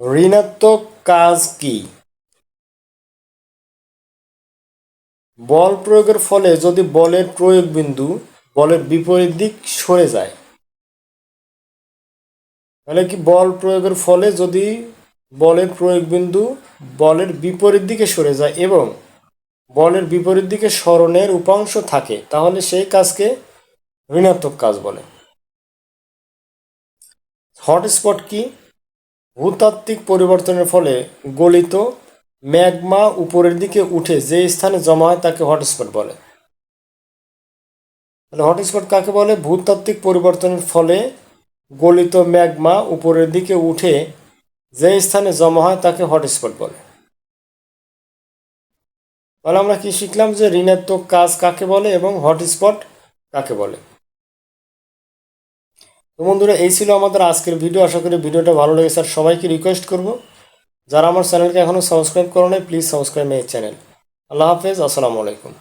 ঋণাত্মক কাজ কি? বল প্রয়োগের ফলে যদি বলের প্রয়োগ বিন্দু বলের বিপরীত দিক সরে যায়, তাহলে কি বল প্রয়োগের ফলে যদি বলের প্রয়োগ বিন্দু বলের বিপরীত দিকে সরে যায় এবং বলের বিপরীত দিকে সরণের উপাংশ থাকে, তাহলে সেই কাজকে ঋণাত্মক কাজ বলে। হটস্পট কি? ভূতাত্ত্বিক পরিবর্তনের ফলে গলিত ম্যাগমা উপরের দিকে উঠে যে স্থানে জমা হয় তাকে হটস্পট বলে। তাহলে হটস্পট কাকে বলে? ভূতাত্ত্বিক পরিবর্তনের ফলে গলিত ম্যাগমা উপরের দিকে উঠে যে স্থানে জমা হয় তাকে হটস্পট বলে। তাহলে আমরা কি শিখলাম যে ঋণাত্মক কাজ কাকে বলে এবং হটস্পট কাকে বলে? তো বন্ধুরা, এই ছিল আমাদের আজকের ভিডিও আশা করি ভিডিওটা ভালো লেগেছে। আর সবাইকে রিকোয়েস্ট করব, যারা আমার চ্যানেলকে এখনও সাবস্ক্রাইব করো নাই প্লিজ সাবস্ক্রাইব মাই চ্যানেল আল্লাহ হাফেজ, আসসালামু আলাইকুম।